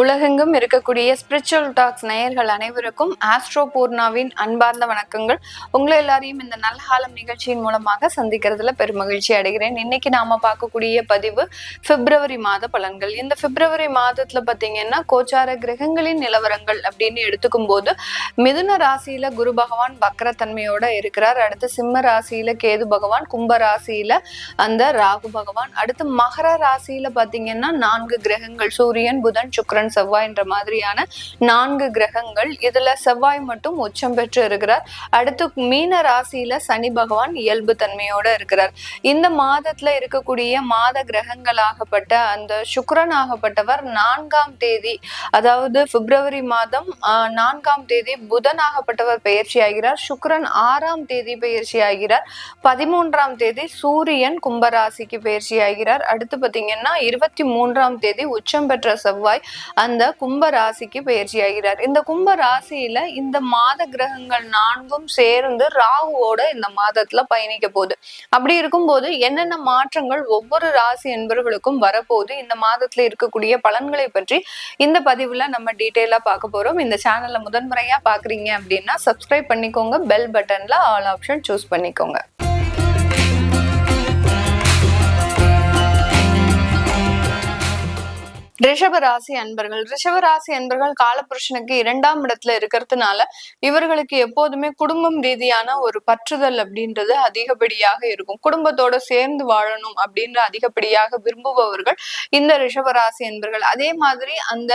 உலகெங்கும் இருக்கக்கூடிய spiritual tax நேயர்கள் அனைவருக்கும் ஆஸ்ட்ரோ பூர்ணாவின் அன்பார்ந்த வணக்கங்கள். உங்களை எல்லாரையும் இந்த நல்காலம் நிகழ்ச்சியின் மூலமாக சந்திக்கிறதுல பெருமகிழ்ச்சி அடைகிறேன். இன்னைக்கு நாம பார்க்கக்கூடிய பதிவு பிப்ரவரி மாத பலன்கள். இந்த பிப்ரவரி மாதத்துல பாத்தீங்கன்னா கோச்சார கிரகங்களின் நிலவரங்கள் அப்படின்னு எடுத்துக்கும் போது மிதுன ராசியில குரு பகவான் வக்கரத்தன்மையோட இருக்கிறார். அடுத்து சிம்ம ராசியில கேது பகவான் கும்ப ராசியில அந்த ராகு பகவான். அடுத்து மகர ராசியில பாத்தீங்கன்னா நான்கு கிரகங்கள். சூரியன் புதன் சுக்ரன் செவ்வாய் என்ற மாதிரியான நான்கு கிரகங்கள் இதுல செவ்வாய் மட்டும் உச்சம் பெற்று இருக்கிறார். அடுத்து மீன ராசியில சனி பகவான் இயல்பு தன்மையோட இருக்கிறார். இந்த மாதத்துல இருக்கக்கூடிய மாத கிரகங்களாகப்பட்ட அந்த சுக்கரன் ஆகப்பட்டவர் நான்காம் தேதி அதாவது பிப்ரவரி மாதம் ஆஹ், நான்காம் தேதி புதன் ஆகப்பட்டவர் பயிற்சி ஆகிறார். சுக்கரன் ஆறாம் தேதி பயிற்சி ஆகிறார். பதிமூன்றாம் தேதி சூரியன் கும்பராசிக்கு பயிற்சி ஆகிறார். அடுத்து பார்த்தீங்கன்னா இருபத்தி மூன்றாம் தேதி உச்சம் பெற்ற செவ்வாய் அந்த கும்ப ராசிக்கு பயிற்சி ஆகிறார். இந்த கும்ப ராசியில இந்த மாத கிரகங்கள் நான்கும் சேர்ந்து ராகுவோட இந்த மாதத்துல பயணிக்க போகுது. அப்படி இருக்கும்போது என்னென்ன மாற்றங்கள் ஒவ்வொரு ராசி என்பவர்களுக்கும் வரப்போகுது? இந்த மாதத்துல இருக்கக்கூடிய பலன்களை பற்றி இந்த பதிவுல நம்ம டீட்டெயிலா பார்க்க போறோம். இந்த சேனல்ல முதன்முறையா பாக்குறீங்க அப்படின்னா சப்ஸ்கிரைப் பண்ணிக்கோங்க. பெல் பட்டன்ல ஆல் ஆப்ஷன் சூஸ் பண்ணிக்கோங்க. ரிஷபராசி அன்பர்கள். ரிஷபராசி அன்பர்கள் காலபுருஷனுக்கு இரண்டாம் இடத்துல இருக்கிறதுனால இவர்களுக்கு எப்போதுமே குடும்பம் ரீதியான ஒரு பற்றுதல் அப்படின்றது அதிகப்படியாக இருக்கும். குடும்பத்தோட சேர்ந்து வாழணும் அப்படின்ற அதிகப்படியாக விரும்புபவர்கள் இந்த ரிஷபராசி அன்பர்கள். அதே மாதிரி அந்த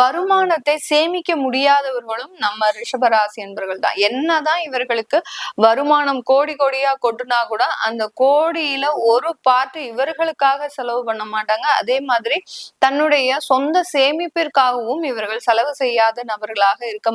வருமானத்தை சேமிக்க முடியாதவர்களும் நம்ம ரிஷபராசி அன்பர்கள் தான். என்னதான் இவர்களுக்கு வருமானம் கோடி கோடியா கொட்டுனா கூட அந்த கோடியில ஒரு பார்ட் இவர்களுக்காக செலவு பண்ண மாட்டாங்க. அதே மாதிரி தன்னுடைய சொந்த சேமிப்பிற்காகவும் இவர்கள் செலவு செய்யாத நபர்களாக இருக்க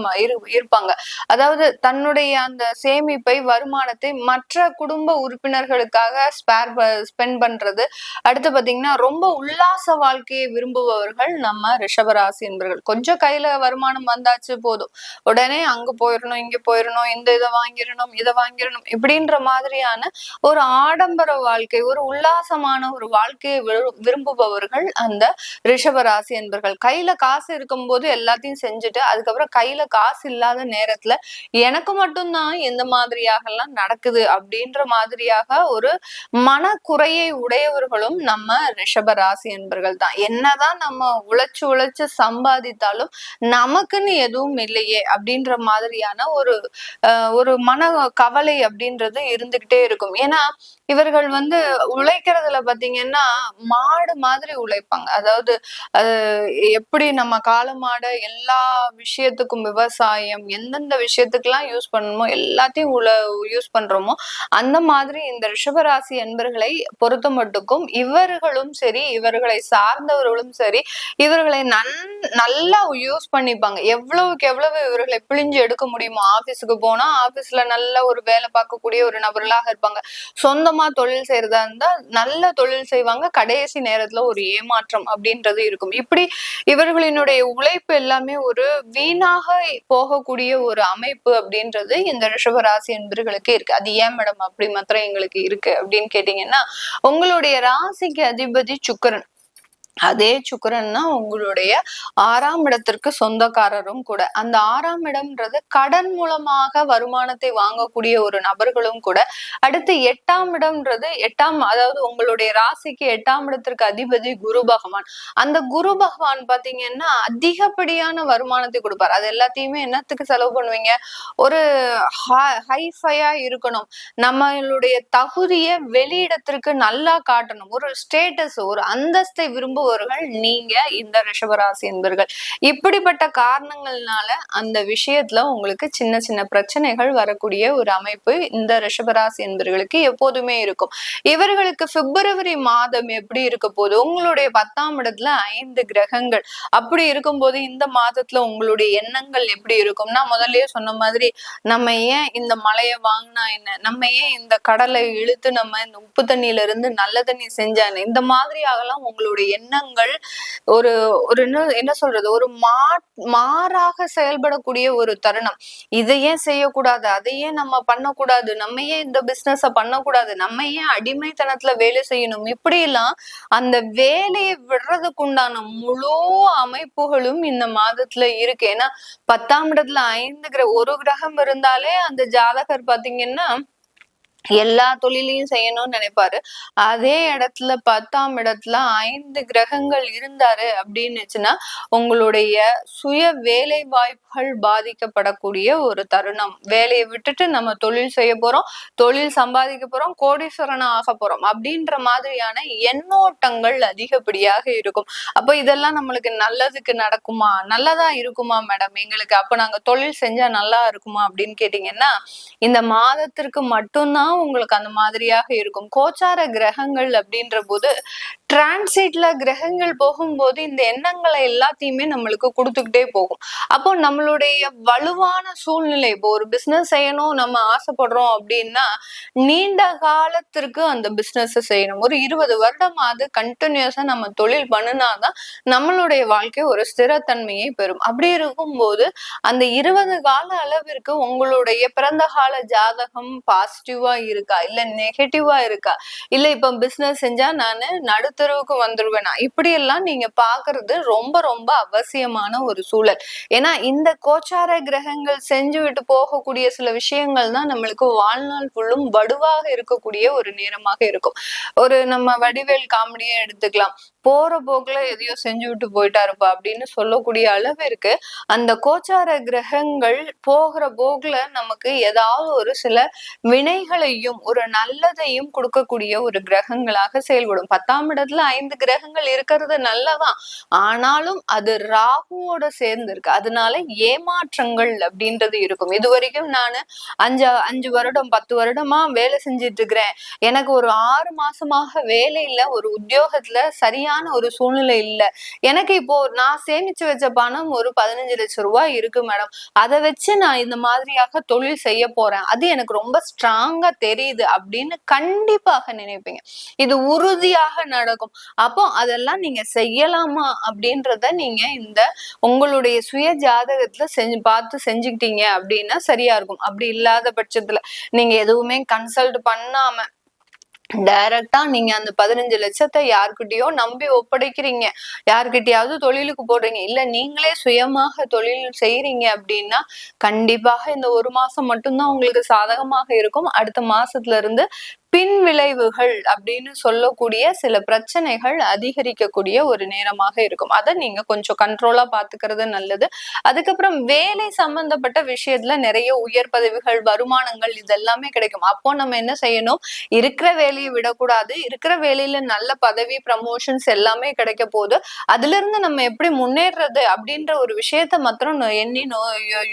இருப்பாங்க. அதாவது தன்னுடைய அந்த சேமிப்பை வருமானத்தை மற்ற குடும்ப உறுப்பினர்களுக்காக ஸ்பேர் ஸ்பெண்ட் பண்றது. அடுத்து பாத்தீங்கன்னா ரொம்ப உல்லாச வாழ்க்கையை விரும்புபவர்கள் நம்ம ரிஷபராசி என்பவர்கள் கொஞ்சம் கையில வருமானம் வந்தாச்சு போதும். உடனே அங்க போயிடணும் இங்க போயிடணும் இந்த இதை வாங்கிடணும் இதை வாங்கிடணும் இப்படின்ற மாதிரியான ஒரு ஆடம்பர வாழ்க்கை ஒரு உல்லாசமான ஒரு வாழ்க்கையை விரும்புபவர்கள் அந்த ரிஷபராசி என்பர்கள் கையில காசு இருக்கும்போது எல்லாத்தையும் செஞ்சுட்டு அதுக்கப்புறம் கையில காசு இல்லாத நேரத்துல எனக்கு மட்டும்தான் எந்த மாதிரியாக எல்லாம் நடக்குது அப்படின்ற மாதிரியாக ஒரு மனக்குறையை உடையவர்களும் நம்ம ரிஷபராசி என்பர்கள் தான். என்னதான் நம்ம உழைச்சு உழைச்சு சம்பாதித்தாலும் நமக்குன்னு எதுவும் இல்லையே அப்படின்ற மாதிரியான ஒரு அஹ், ஒரு மன கவலை அப்படின்றது இருந்துகிட்டே இருக்கும். ஏன்னா இவர்கள் வந்து உழைக்கிறதுல பாத்தீங்கன்னா மாடு மாதிரி உழைப்பாங்க. அதாவது எப்படி நம்ம காலமாட எல்லா விஷயத்துக்கும் விவசாயம் எந்தெந்த விஷயத்துக்கெல்லாம் யூஸ் பண்ணணுமோ எல்லாத்தையும் உல யூஸ் பண்றோமோ அந்த மாதிரி இந்த ரிஷபராசி என்பர்களை பொறுத்த மட்டுக்கும் இவர்களும் சரி இவர்களை சார்ந்தவர்களும் சரி இவர்களை நன் நல்லா யூஸ் பண்ணிப்பாங்க. எவ்வளவுக்கு எவ்வளவு இவர்களை பிழிஞ்சு எடுக்க முடியுமோ ஆபீஸுக்கு போனா ஆபீஸ்ல நல்ல ஒரு வேலை பார்க்கக்கூடிய ஒரு நபர்களாக இருப்பாங்க. சொந்தமா தொழில் செய்யறதா இருந்தா நல்ல தொழில் செய்வாங்க. கடைசி நேரத்துல ஒரு ஏமாற்றம் அப்படின்றது இருக்கும். இப்படி இவர்களினுடைய உழைப்பு எல்லாமே ஒரு வீணாக போகக்கூடிய ஒரு அமைப்பு அப்படின்றது இந்த ரிஷபராசி என்பர்களுக்கு இருக்கு. அது ஏன் மேடம் அப்படி மாத்திரம் எங்களுக்கு இருக்கு அப்படின்னு கேட்டீங்கன்னா உங்களுடைய ராசிக்கு அதிபதி சுக்கரன். அதே சுக்கரன்னா உங்களுடைய ஆறாம் இடத்திற்கு சொந்தக்காரரும் கூட. அந்த ஆறாம் இடம்ன்றது கடன் மூலமாக வருமானத்தை வாங்கக்கூடிய ஒரு நபர்களும் கூட. அடுத்து எட்டாம் இடம்ன்றது எட்டாம் அதாவது உங்களுடைய ராசிக்கு எட்டாம் இடத்திற்கு அதிபதி குரு பகவான். அந்த குரு பகவான் பாத்தீங்கன்னா அதிகப்படியான வருமானத்தை கொடுப்பார். அது எல்லாத்தையுமே என்னத்துக்கு செலவு பண்ணுவீங்க? ஒரு ஹைஃபையா இருக்கணும். நம்மளுடைய தகுதியை வெளியிடத்திற்கு நல்லா காட்டணும். ஒரு ஸ்டேட்டஸ் ஒரு அந்தஸ்தை விரும்புபவர்கள் நீங்க இந்த ரிஷபராசி என்பர்கள். இப்படிப்பட்ட காரணங்கள்னால அந்த விஷயத்துல உங்களுக்கு சின்ன சின்ன பிரச்சனைகள் வரக்கூடிய ஒரு அமைப்பு இந்த ரிஷபராசி என்பர்களுக்கு எப்போதுமே இருக்கும். இவர்களுக்கு பிப்ரவரி மாதம் எப்படி இருக்க போகுது? உங்களுடைய பத்தாம் இடத்துல ஐந்து கிரகங்கள். அப்படி இருக்கும்போது இந்த மாதத்துல உங்களுடைய எண்ணங்கள் எப்படி இருக்கும்னா முதல்லயே சொன்ன மாதிரி நம்ம ஏன் இந்த மலையை வாங்கினா என்ன? நம்ம ஏன் இந்த கடலை இழுத்து நம்ம இந்த உப்பு தண்ணியில இருந்து நல்ல தண்ணி செஞ்சானே இந்த மாதிரியாகலாம் உங்களுடைய எண்ணம் எண்ணங்கள் ஒரு ஒரு என்ன என்ன சொல்றது ஒரு மா மாறாக செயல்படக்கூடிய ஒரு தருணம். இதை ஏன் செய்யக்கூடாது? அதையே நம்ம பண்ணக்கூடாது? நம்ம ஏன் இந்த பிசினஸ பண்ணக்கூடாது? நம்ம ஏன் அடிமைத்தனத்துல வேலை செய்யணும்? இப்படி எல்லாம் அந்த வேலையை விடுறதுக்கு உண்டான முழு அமைப்புகளும் இந்த மாதத்துல இருக்கு. ஏன்னா பத்தாம் இடத்துல ஐந்து கிர ஒரு கிரகம் இருந்தாலே அந்த ஜாதகர் பாத்தீங்கன்னா எல்லா தொழிலையும் செய்யணும்னு நினைப்பாரு. அதே இடத்துல பத்தாம் இடத்துல ஐந்து கிரகங்கள் இருந்தாரு அப்படின்னுச்சுன்னா உங்களுடைய சுய வேலை வாய்ப்புகள் பாதிக்கப்படக்கூடிய ஒரு தருணம். வேலையை விட்டுட்டு நம்ம தொழில் செய்ய போறோம் தொழில் சம்பாதிக்க போறோம் கோடீஸ்வரனா ஆக போறோம் அப்படின்ற மாதிரியான எண்ணோட்டங்கள் அதிகப்படியாக இருக்கும். அப்ப இதெல்லாம் நம்மளுக்கு நல்லதுக்கு நடக்குமா? நல்லதா இருக்குமா மேடம்? எங்களுக்கு அப்ப நாங்க தொழில் செஞ்சா நல்லா இருக்குமா அப்படின்னு கேட்டீங்கன்னா இந்த மாதத்திற்கு மட்டும்தான் உங்களுக்கு அந்த மாதிரியாக இருக்கும். கோச்சார கிரகங்கள் அப்படின்ற போது டிரான்சிட்ல கிரகங்கள் போகும்போது இந்த எண்ணங்களை எல்லாத்தையுமே நம்மளுக்கு கொடுத்துக்கிட்டே போகும். அப்போ நம்மளுடைய வலுவான சூழ்நிலை இப்போ ஒரு பிசினஸ் செய்யணும் நம்ம ஆசைப்படுறோம் அப்படின்னா நீண்ட காலத்திற்கு அந்த பிசினஸ் செய்யணும். ஒரு இருபது வருடம் அது கண்டினியூஸா நம்ம தொழில் பண்ணினாதான் நம்மளுடைய வாழ்க்கை ஒரு ஸ்திரத்தன்மையை பெறும். அப்படி இருக்கும்போது அந்த இருபது கால அளவிற்கு உங்களுடைய பிறந்த கால ஜாதகம் பாசிட்டிவா இருக்கா? இல்ல நெகட்டிவா இருக்கா? இல்ல இப்ப பிசினஸ் செஞ்சா நானு நடுத்தருவுக்கு வந்துருவேனா? இப்படி எல்லாம் நீங்க பாக்குறது ரொம்ப ரொம்ப அவசியமான ஒரு சூழல். ஏன்னா இந்த கோச்சார கிரகங்கள் செஞ்சு விட்டு போகக்கூடிய சில விஷயங்கள் தான் நம்மளுக்கு வாழ்நாள் ஃபுல்லும் வடுவாக இருக்கக்கூடிய ஒரு நேரமாக இருக்கும். ஒரு நம்ம வடிவேல் காமெடியே எடுத்துக்கலாம். போற போக்குல எதையோ செஞ்சு விட்டு போயிட்டாருப்பா அப்படின்னு சொல்லக்கூடிய அளவிற்கு அந்த கோச்சார கிரகங்கள் போகிற போக்குல நமக்கு ஏதாவது ஒரு சில வினைகளையும் ஒரு நல்லதையும் கொடுக்கக்கூடிய ஒரு கிரகங்களாக செயல்படும். பத்தாம் இடத்துல ஐந்து கிரகங்கள் இருக்கிறது நல்லதான் ஆனாலும் அது ராகுவோட சேர்ந்து இருக்கு அதனால ஏமாற்றங்கள் அப்படின்றது இருக்கும். இது வரைக்கும் நான் அஞ்சு அஞ்சு வருடம் பத்து வருடமா வேலை செஞ்சிட்டு இருக்கிறேன். எனக்கு ஒரு ஆறு மாசமாக வேலையில ஒரு உத்தியோகத்துல சரியான ஒரு சூழ்நிலை இல்ல. எனக்கு இப்போ நான் சேமிச்சு வச்ச பணம் ஒரு பதினஞ்சு லட்சம் ரூபாய் இருக்கு மேடம். அதை வச்சு நான் இந்த மாதிரியாக தொழில் செய்ய போறேன். அது எனக்கு ரொம்ப ஸ்ட்ராங்கா தெரியுது அப்படின்னு கண்டிப்பாக நினைப்பீங்க. இது உறுதியாக நடக்கும். அப்போ அதெல்லாம் நீங்க செய்யலாமா அப்படின்றத நீங்க இந்த உங்களுடைய சுய ஜாதகத்துல செஞ்சு பார்த்து செஞ்சுக்கிட்டீங்க அப்படின்னா சரியா இருக்கும். அப்படி இல்லாத பட்சத்துல நீங்க எதுவுமே கன்சல்ட் பண்ணாம டைரக்டா நீங்க அந்த பதினஞ்சு லட்சத்தை யாருக்கிட்டயோ நம்பி ஒப்படைக்கிறீங்க. யாருக்கிட்டயாவது தொழிலுக்கு போடுறீங்க. இல்ல நீங்களே சுயமாக தொழில் செய்யறீங்க அப்படின்னா கண்டிப்பாக இந்த ஒரு மாசம் மட்டும்தான் உங்களுக்கு சாதகமாக இருக்கும். அடுத்த மாசத்துல இருந்து பின் விளைவுகள் அப்படின்னு சொல்லக்கூடிய சில பிரச்சனைகள் அதிகரிக்கக்கூடிய ஒரு நேரமாக இருக்கும். அதை நீங்க கொஞ்சம் கண்ட்ரோலா பாத்துக்கிறது நல்லது. அதுக்கப்புறம் வேலை சம்பந்தப்பட்ட விஷயத்துல நிறைய உயர் பதவிகள் வருமானங்கள் இதெல்லாமே கிடைக்கும். அப்போ நம்ம என்ன செய்யணும்? இருக்கிற வேலையை விடக்கூடாது. இருக்கிற வேலையில நல்ல பதவி ப்ரமோஷன்ஸ் எல்லாமே கிடைக்க போகுது. அதுல இருந்து நம்ம எப்படி முன்னேறது அப்படின்ற ஒரு விஷயத்த மாத்திரம் எண்ணி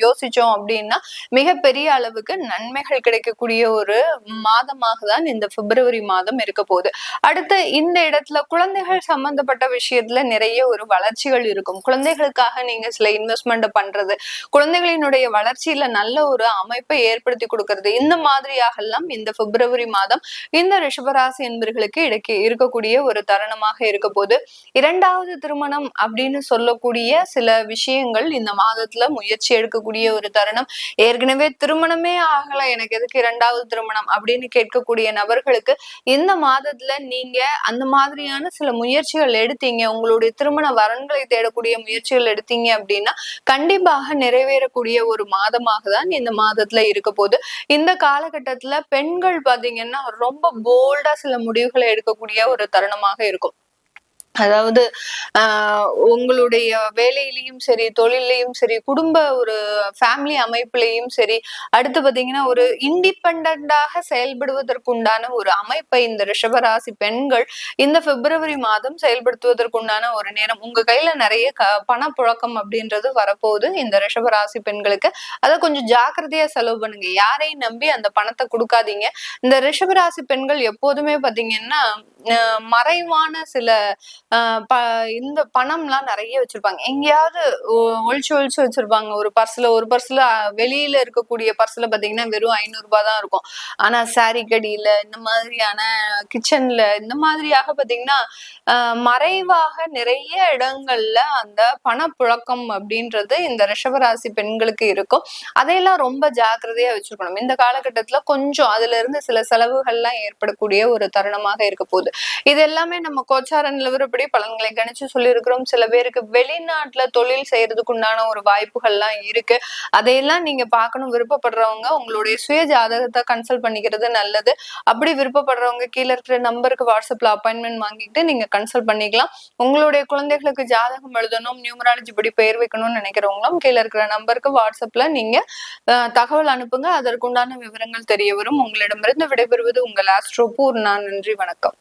யோசிச்சோம் அப்படின்னா மிகப்பெரிய அளவுக்கு நன்மைகள் கிடைக்கக்கூடிய ஒரு மாதமாக தான் இந்த பிப்ரவரி மாதம் இருக்க போகுது. அடுத்து இந்த இடத்துல குழந்தைகள் சம்பந்தப்பட்ட விஷயத்துல நிறைய ஒரு வளர்ச்சிகள் இருக்கும். குழந்தைகளுக்காக நீங்க சில இன்வெஸ்ட்மெண்ட் பண்றது குழந்தைகளினுடைய வளர்ச்சியில நல்ல ஒரு அமைப்பை ஏற்படுத்தி கொடுக்கறது இந்த மாதிரியாக எல்லாம் இந்த பிப்ரவரி மாதம் இந்த ரிஷபராசி என்பர்களுக்கு இடைக்கு இருக்கக்கூடிய ஒரு தருணமாக இருக்க போது இரண்டாவது திருமணம் அப்படின்னு சொல்லக்கூடிய சில விஷயங்கள் இந்த மாதத்துல முயற்சி எடுக்கக்கூடிய ஒரு தருணம். ஏற்கனவே திருமணமே ஆகல எனக்கு எதுக்கு இரண்டாவது திருமணம் அப்படின்னு கேட்கக்கூடிய நபர்களுக்கு இந்த மாதத்துல நீங்க அந்த மாதிரியான சில முயற்சிகள் எடுத்தீங்க உங்களுடைய திருமண வரன்களை தேடக்கூடிய முயற்சிகள் எடுத்தீங்க அப்படின்னா கண்டிப்பாக நிறைவேறக்கூடிய ஒரு மாதமாக தான் இந்த மாதத்துல இருக்க போது இந்த காலகட்டத்துல பெண்கள் பாத்தீங்கன்னா ரொம்ப போல்டா சில முடிவுகளை எடுக்கக்கூடிய ஒரு தருணமாக இருக்கும். அதாவது ஆஹ் உங்களுடைய வேலையிலையும் சரி தொழிலையும் சரி குடும்ப ஒரு ஃபேமிலி அமைப்புலையும் சரி அடுத்து பாத்தீங்கன்னா ஒரு இண்டிபெண்டாக செயல்படுவதற்குண்டான ஒரு அமைப்பை இந்த ரிஷபராசி பெண்கள் இந்த பிப்ரவரி மாதம் செயல்படுத்துவதற்குண்டான ஒரு நேரம் உங்க கையில நிறைய க பணப்புழக்கம் அப்படின்றது வரப்போகுது. இந்த ரிஷபராசி பெண்களுக்கு அதை கொஞ்சம் ஜாக்கிரதையா செலவு பண்ணுங்க. யாரையும் நம்பி அந்த பணத்தை கொடுக்காதீங்க. இந்த ரிஷபராசி பெண்கள் எப்போதுமே பாத்தீங்கன்னா மறைவான சில ப இந்த பணம்லாம் நிறைய வச்சிருப்பாங்க. எங்கேயாவது ஒ- ஒழிச்சு வச்சிருப்பாங்க. ஒரு பர்ஸ்ல ஒரு பர்ஸ்ல வெளியில இருக்கக்கூடிய பர்ஸ்ல பாத்தீங்கன்னா வெறும் ஐநூறு ரூபாய் தான் இருக்கும். ஆனா சாரி கடியில இந்த மாதிரியான கிச்சன்ல இந்த மாதிரியாக பாத்தீங்கன்னா மறைவாக நிறைய இடங்கள்ல அந்த பணப்புழக்கம் அப்படின்றது இந்த ரிஷபராசி பெண்களுக்கு இருக்கும். அதையெல்லாம் ரொம்ப ஜாக்கிரதையா வச்சிருக்கணும். இந்த காலகட்டத்துல கொஞ்சம் அதுல இருந்து சில செலவுகள்லாம் ஏற்படக்கூடிய ஒரு தருணமாக இருக்க போகுது. இது எல்லாமே நம்ம கோச்சார நிலவரப்படி பலன்களை கணிச்சு சொல்லியிருக்கிறோம். சில பேருக்கு வெளிநாட்டுல தொழில் செய்யறதுக்கு உண்டான ஒரு வாய்ப்புகள்லாம் இருக்கு. அதையெல்லாம் நீங்க பார்க்கணும். விருப்பப்படுறவங்க உங்களுடைய சுய ஜாதகத்தை கன்சல்ட் பண்ணிக்கிறது நல்லது. அப்படி விருப்பப்படுறவங்க கீழே இருக்கிற நம்பருக்கு வாட்ஸ்அப்ல அப்பாயின்மெண்ட் வாங்கிட்டு நீங்க கன்சல்ட் பண்ணிக்கலாம். உங்களுடைய குழந்தைகளுக்கு ஜாதகம் எழுதணும் நியூமராலஜி படி பெயர் வைக்கணும்னு நினைக்கிறவங்களும் கீழே இருக்கிற நம்பருக்கு வாட்ஸ்அப்ல நீங்க அஹ், தகவல் அனுப்புங்க. அதற்குண்டான விவரங்கள் தெரிய வரும். உங்களிடமிருந்து விடைபெறுவது உங்கள் ஆஸ்ட்ரோ பூர்ணா. நன்றி. வணக்கம்.